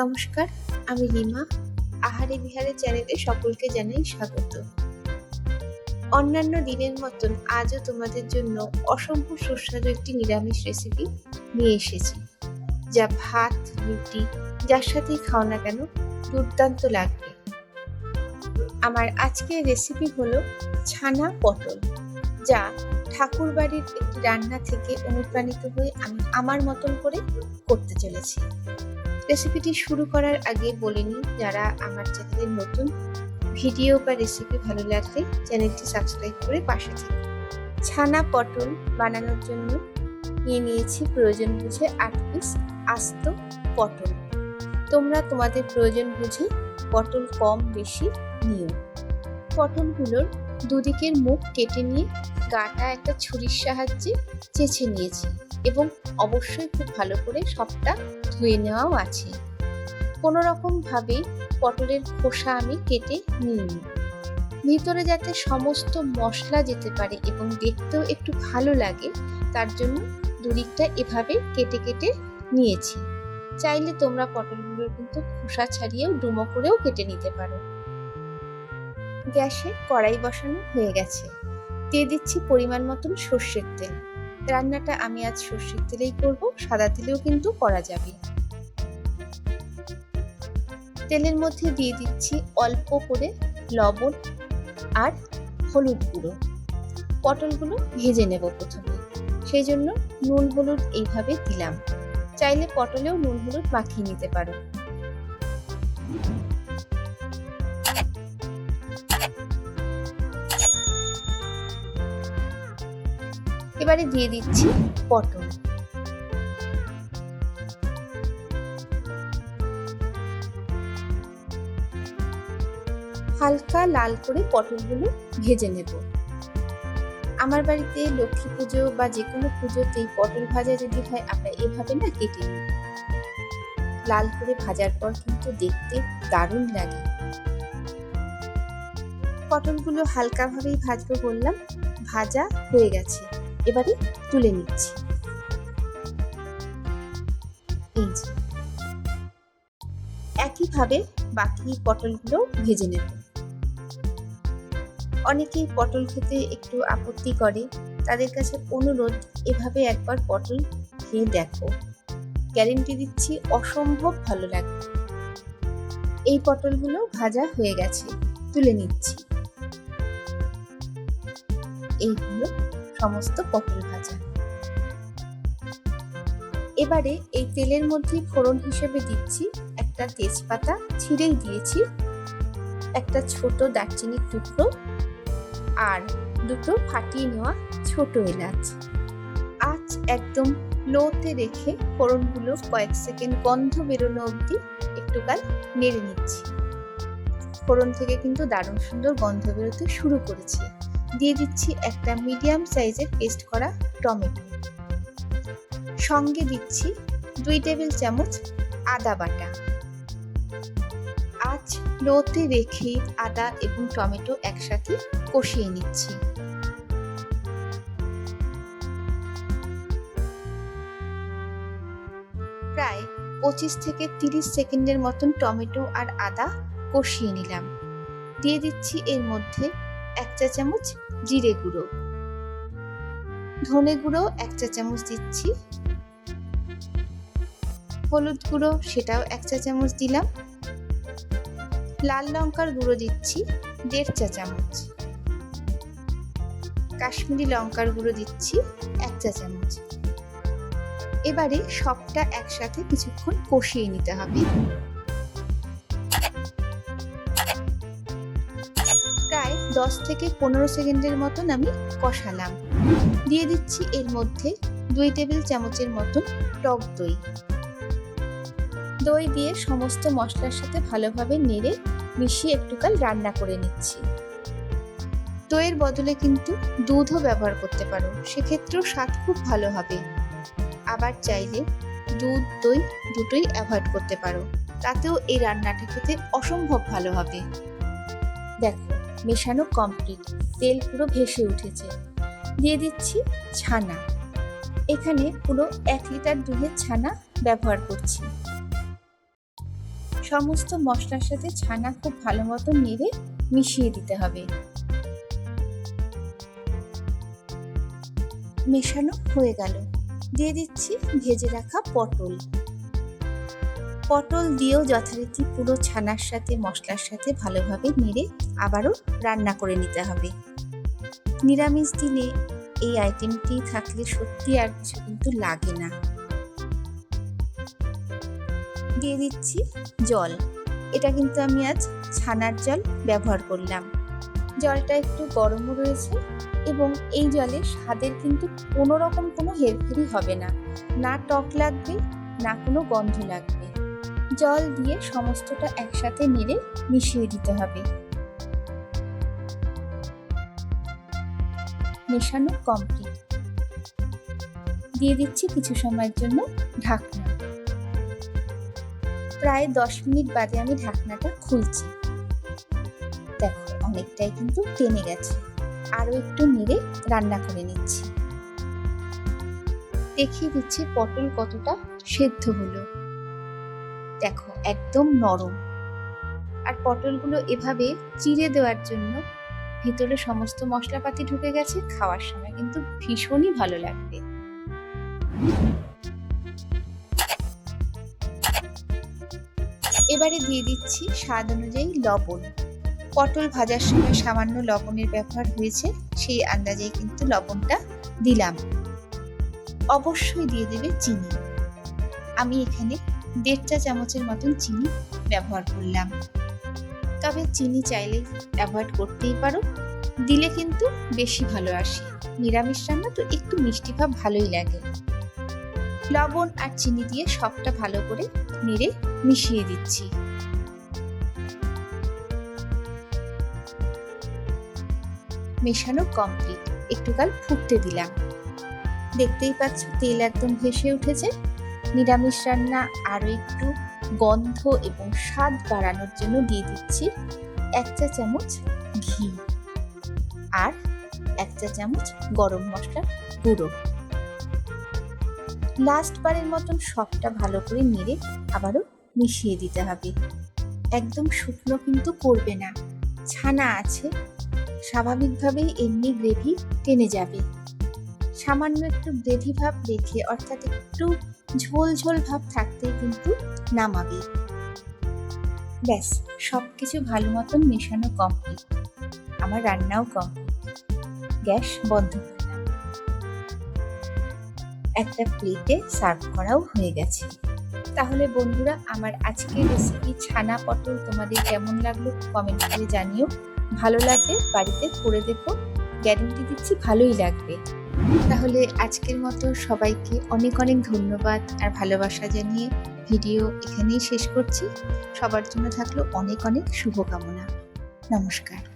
নমস্কার, আমি রিমা। আহারে বিহারে চ্যানেলে সকলকে জানাই স্বাগত। অন্যান্য দিনের মতন আজও তোমাদের জন্য অসম্ভব সুস্বাদু একটি নিরামিষ রেসিপি নিয়ে এসেছি, যা ভাত, রুটি, যার সাথেই খাও না কেন, দুর্দান্ত লাগবে। আমার আজকের রেসিপি হলো ছানা পটল, যা ঠাকুর বাড়ির একটি রান্না থেকে অনুপ্রাণিত হয়ে আমি আমার মতন করে করতে চলেছি। রেসিপিটি শুরু করার আগে বলে নিই, যারা আমার চ্যানেলের নতুন, ভিডিও বা রেসিপি ভালো লাগলে চ্যানেলটি সাবস্ক্রাইব করে পাশে থাকুন। ছানা পটল বানানোর জন্য নিয়ে নিয়েছি প্রয়োজন বুঝে আট পিস আস্ত পটল। তোমরা তোমাদের প্রয়োজন বুঝে পটল কম বেশি নিও। পটলগুলোর দুদিকের মুখ কেটে নিয়ে গাটা একটা ছুরির সাহায্যে চেঁচে নিয়েছি এবং অবশ্যই খুব ভালো করে সবটা ধুয়ে নেওয়াও আছে। কোনো রকমভাবেই পটলের খোসা আমি কেটে নিইনি। ভিতরে যাতে সমস্ত মশলা যেতে পারে এবং দেখতেও একটু ভালো লাগে, তার জন্য দুদিকটা এভাবে কেটে কেটে নিয়েছি। চাইলে তোমরা পটলগুলোর কিন্তু খোসা ছাড়িয়েও ডুমো করেও কেটে নিতে পারো। গ্যাসে কড়াই বসানো হয়ে গেছে। দিয়ে দিচ্ছি পরিমাণ মতন সর্ষের তেল। রান্নাটা আমি আজ সর্ষের তেলেই করব, সাদা তেলেও কিন্তু করা যাবে। তেলের মধ্যে দিয়ে দিচ্ছি অল্প করে লবণ আর হলুদ গুঁড়ো। পটলগুলো ভেজে নেব প্রথমে। সেই জন্য নুন, হলুদ এইভাবে দিলাম। চাইলে পটলেও নুন, হলুদ মাখিয়ে নিতে পারো। এবারে দিয়ে দিচ্ছি পটল। হালকা লাল করে পটলগুলো ভেজে নেব। আমার বাড়িতে লক্ষ্মী পুজো বা যে কোনো পুজোতেই পটল ভাজা যদি হয় আমরা এভাবে না কেটে নিই লাল করে ভাজার পর কিন্তু দেখতে দারুণ লাগে। পটলগুলো হালকাভাবেই ভাজবো বললাম, ভাজা হয়ে গেছে। এবারে তুলে নিচ্ছি। এই যে। একইভাবে বাকি পটলগুলো ভেজে নেব। অনেকেই পটল খেতে একটু আপত্তি করে। তাদের কাছে অনুরোধ, এভাবে একবার পটল খেয়ে দেখো। গ্যারেন্টি দিচ্ছি, অসম্ভব ভালো লাগবে। এই পটলগুলো ভাজা হয়ে গেছে, তুলে নিচ্ছি। এইগুলো সমস্ত পটল ভাজা। এবারে এই তেলের মধ্যে ফোড়ন হিসেবে দিচ্ছি একটা তেজপাতা ছিঁড়েই দিয়েছি একটা ছোট দারচিনির টুকরো আর দুটো ফাটিয়ে নেওয়া ছোট এলাচ। আজ একদম লোতে রেখে ফোড়নগুলো কয়েক সেকেন্ড গন্ধ বেরোনো অবধি একটুকাল নেড়ে নিচ্ছি। ফোড়ন থেকে কিন্তু দারুণ সুন্দর গন্ধ বেরোতে শুরু করেছে। দিয়ে দিচ্ছি একটা মিডিয়াম সাইজের পেস্ট করা টমেটো সঙ্গে দিচ্ছি দুই টেবিল চামচ আদা বাটা। আজ লোতে রেখে আদা এবং টমেটো একসাথে কষিয়ে নিচ্ছি। প্রায় পঁচিশ থেকে তিরিশ সেকেন্ডের মতন টমেটো আর আদা কষিয়ে নিলাম। দিয়ে দিচ্ছি এর মধ্যে এক চা চামচ জিরে গুঁড়ো। ধনে গুঁড়ো এক চা চামচ দিচ্ছি। হলুদ গুঁড়ো সেটাও এক চা চামচ দিলাম। লাল লঙ্কার গুঁড়ো দিচ্ছি দেড় চা চামচ। কাশ্মীরি লঙ্কার গুঁড়ো দিচ্ছি এক চা চামচ। এবারে সবটা একসাথে কিছুক্ষণ কষিয়ে নিতে হবে। দশ থেকে পনেরো সেকেন্ডের মতন আমি কষালাম। দিয়ে দিচ্ছি এর মধ্যে দুই টেবিল চামচের মতন টক দই। দই দিয়ে সমস্ত মশলার সাথে ভালোভাবে নেড়ে মিশিয়ে একটুকাল রান্না করে নিচ্ছি। দইয়ের বদলে কিন্তু দুধও ব্যবহার করতে পারো, সেক্ষেত্রেও স্বাদ খুব ভালো হবে। আবার চাইলে দুধ, দই দুটোই অ্যাভয়েড করতে পারো, তাতেও এই রান্নাটা খেতে অসম্ভব ভালো হবে। দেখো মেশানো কমপ্লিট তেল পুরো ভেসে উঠেছে। দিয়ে দিচ্ছি ছানা। এখানে পুরো এক লিটার দুধের ছানা ব্যবহার করছি। সমস্ত মশলার সাথে ছানা খুব ভালো মতো নেড়ে মিশিয়ে দিতে হবে। মেশানো হয়ে গেল। দিয়ে দিচ্ছি ভেজে রাখা পটল। পটল দিয়েও যথারীতি পুরো ছানার সাথে, মশলার সাথে ভালোভাবে নেড়ে আবারও রান্না করে নিতে হবে। নিরামিষ দিনে এই আইটেমটি থাকলে সত্যি আর কিছু কিন্তু লাগে না। দিয়ে দিচ্ছি জল। এটা কিন্তু আমি আজ ছানার জল ব্যবহার করলাম। জলটা একটু গরমও রয়েছে এবং এই জলে স্বাদের কিন্তু কোনো রকম কোনো হেরফেরি হবে না। না টক লাগবে, না কোনো গন্ধ লাগবে। জল দিয়ে সমস্তটা একসাথে নেড়ে মিশিয়ে দিতে হবে। মেশানো কমপ্লিট দিয়ে দিচ্ছি কিছু সময়ের জন্য ঢাকনা। প্রায় দশ মিনিট বাদে আমি ঢাকনাটা খুলছি। দেখো, অনেকটাই কিন্তু টেনে গেছে। আরও একটু নেড়ে রান্না করে নিচ্ছি। দেখিয়ে দিচ্ছি পটল কতটা সেদ্ধ হলো। দেখো, একদম নরম। আর পটলগুলো এভাবে চিড়ে দেওয়ার জন্য ভিতরে সমস্ত মশলাপাতি ঢুকে গেছে, খাওয়ার সময় কিন্তু ভীষণই ভালো লাগবে। এবারে দিয়ে দিচ্ছি স্বাদ অনুযায়ী লবণ। পটল ভাজার সময় সামান্য লবণের ব্যবহার হয়েছে, সেই আন্দাজেই কিন্তু লবণটা দিলাম। অবশ্যই দিয়ে দেবে চিনি। আমি এখানে দেড় চা চামচের মতন চিনি ব্যবহার করলাম। তবে চিনি চাইলে অ্যাভয়েড করতেই পারো। দিলে কিন্তু বেশি ভালো আসে। নিরামিষ রান্না তো একটু মিষ্টি ভাব ভালোই লাগে। লবণ আর চিনি দিয়ে সবটা ভালো করে নেড়ে মিশিয়ে দিচ্ছি। মেশানো কমপ্লিট একটু কাল ফুটতে দিলাম। দেখতেই পাচ্ছ তেল একদম ভেসে উঠেছে। নিরামিষ রান্না আরও একটু গন্ধ এবং স্বাদ বাড়ানোর জন্য দিয়ে দিচ্ছি এক চা চামচ ঘি আর এক চা চামচ গরম মশলার গুঁড়ো। লাস্ট বারের মতন সবটা ভালো করে নেড়ে আবারও মিশিয়ে দিতে হবে। একদম শুকনো কিন্তু করবে না। ছানা আছে। স্বাভাবিকভাবেই এমনি গ্রেভি টেনে যাবে। সামান্য একটু গ্রেভি ভাব রেখে অর্থাৎ একটু ঝোল ঝোল ভাব থাকতেই কিন্তু নামাবে। ব্যাস সব কিছু ভালো মতন মেশানো কমপ্লিট আমার রান্নাও কমপ্লিট গ্যাস বন্ধ করলাম। একটা প্লেটে সার্ভ করাও হয়ে গেছে। তাহলে বন্ধুরা, আমার আজকের রেসিপি ছানা পটল তোমাদের কেমন লাগল কমেন্ট করে জানিও। ভালো লাগলে বাড়িতে করে দেখো। গ্যারেন্টি দিচ্ছি ভালোই লাগবে। তাহলে আজকের মতো সবাইকে অনেক অনেক ধন্যবাদ আর ভালোবাসা জানিয়ে ভিডিও এখানেই শেষ করছি। সবার জন্য থাকল অনেক অনেক শুভকামনা। নমস্কার।